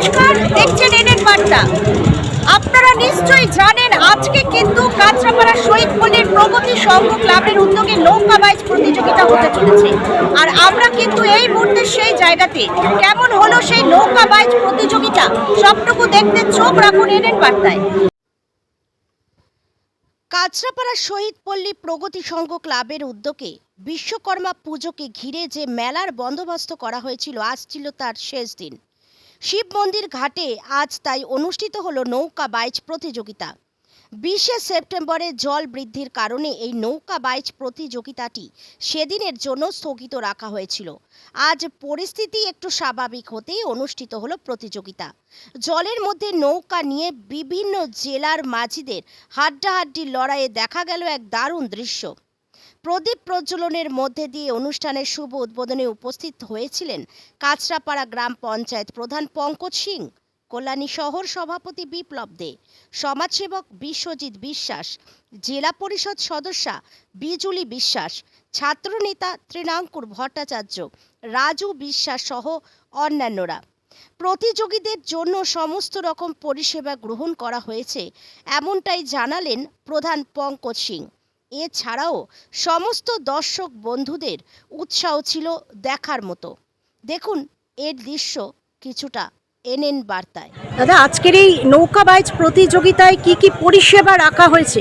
নমস্কার, দেখছেন এনএন বার্তা। আপনারা নিশ্চয়ই জানেন, আজকে কিন্তু কাঁচরাপাড়া শহীদ পল্লীর প্রগতি সংঘ ক্লাবের উদ্যোগে নৌকা বাইচ প্রতিযোগিতা হতে চলেছে। আর আমরা কিন্তু এই মুহূর্তে সেই জায়গাতে। কেমন হলো সেই নৌকা বাইচ প্রতিযোগিতা? সবটুকু দেখতে চোখ রাখুন এনএন বার্তায়। কাঁচরাপাড়া শহীদ পল্লী প্রগতি সংঘ ক্লাবের উদ্যোগে বিশ্বকর্মা পুজোকে ঘিরে যে মেলার বন্দোবস্ত করা হয়েছিল, আজ ছিল তার শেষ দিন। শিব মন্দির ঘাটে আজ তাই অনুষ্ঠিত হলো নৌকা বাইচ প্রতিযোগিতা। বিশে সেপ্টেম্বরে জল বৃদ্ধির কারণে এই নৌকা বাইচ প্রতিযোগিতাটি সেদিনের জন্য স্থগিত রাখা হয়েছিল। আজ পরিস্থিতি একটু স্বাভাবিক হতেই অনুষ্ঠিত হলো প্রতিযোগিতা। জলের মধ্যে নৌকা নিয়ে বিভিন্ন জেলার মাঝিদের হাড্ডাহাড্ডি লড়াইয়ে দেখা গেল এক দারুণ দৃশ্য। প্রদীপ প্রজ্বলনের মধ্যে দিয়ে অনুষ্ঠানের শুভ উদ্বোধনে উপস্থিত হয়েছিলেন কাঁচরাপাড়া গ্রাম পঞ্চায়েত প্রধান পঙ্কজ সিং, কল্যাণী শহর সভাপতি বিপ্লব দে, সমাজসেবক বিশ্বজিৎ বিশ্বাস, জেলা পরিষদ সদস্যা বিজুলি বিশ্বাস, ছাত্রনেতা তৃণাঙ্কুর ভট্টাচার্য, রাজু বিশ্বাস সহ অন্যান্যরা। প্রতিযোগীদের জন্য সমস্ত রকম পরিষেবা গ্রহণ করা হয়েছে, এমনটাই জানালেন প্রধান পঙ্কজ সিং। এছাড়াও সমস্ত দর্শক বন্ধুদের উৎসাহ ছিল দেখার মতো। দেখুন এর দৃশ্য কিছুটা এনএন বার্তায়। দাদা, আজকের এই নৌকা বাইচ প্রতিযোগিতায় কি কি পরিষেবা রাখা হয়েছে?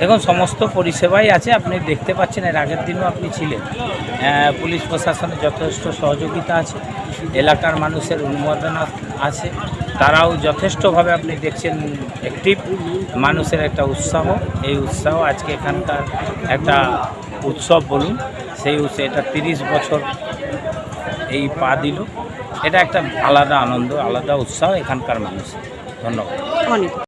দেখুন, সমস্ত পরিষেবাই আছে, আপনি দেখতে পাচ্ছেন, এর আগের দিনও আপনি ছিলেন। পুলিশ প্রশাসনের যথেষ্ট সহযোগিতা আছে, এলাকার মানুষের অনুমোদন আছে, তারাও যথেষ্টভাবে আপনি দেখছেন অ্যাক্টিভ মানুষের একটা উৎসাহ। এই উৎসাহ আজকে এখানকার একটা উৎসব বলুন, সেই উৎসব, এটা তিরিশ বছর এই পা দিল। এটা একটা আলাদা আনন্দ, আলাদা উৎসাহ এখানকার মানুষ ধন্যবাদ।